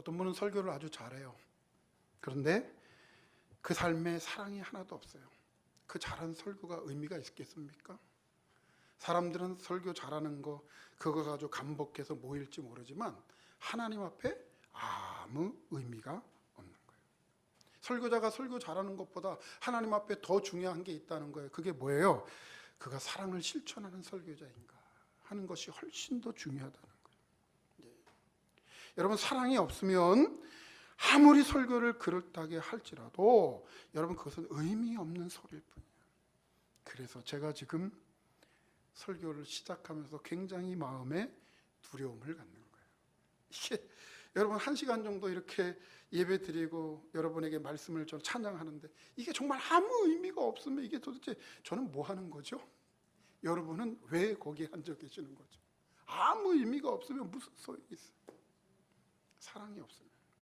어떤 분은 설교를 아주 잘해요. 그런데 그 삶에 사랑이 하나도 없어요. 그 잘한 설교가 의미가 있겠습니까? 사람들은 설교 잘하는 거 그거 가지고 감복해서 모일지 모르지만 하나님 앞에 아무 의미가 없는 거예요. 설교자가 설교 잘하는 것보다 하나님 앞에 더 중요한 게 있다는 거예요. 그게 뭐예요? 그가 사랑을 실천하는 설교자인가 하는 것이 훨씬 더 중요하다는 거예요. 예. 여러분 사랑이 없으면 아무리 설교를 그럴듯하게 할지라도 여러분 그것은 의미 없는 소리일 뿐이에요. 그래서 제가 지금 설교를 시작하면서 굉장히 마음에 두려움을 갖는 거예요. 이게 여러분 한 시간 정도 이렇게 예배 드리고 여러분에게 말씀을 좀 찬양하는데 이게 정말 아무 의미가 없으면 이게 도대체 저는 뭐 하는 거죠? 여러분은 왜 거기에 앉아 계시는 거죠? 아무 의미가 없으면 무슨 소용이 있어요? 사랑이 없으면.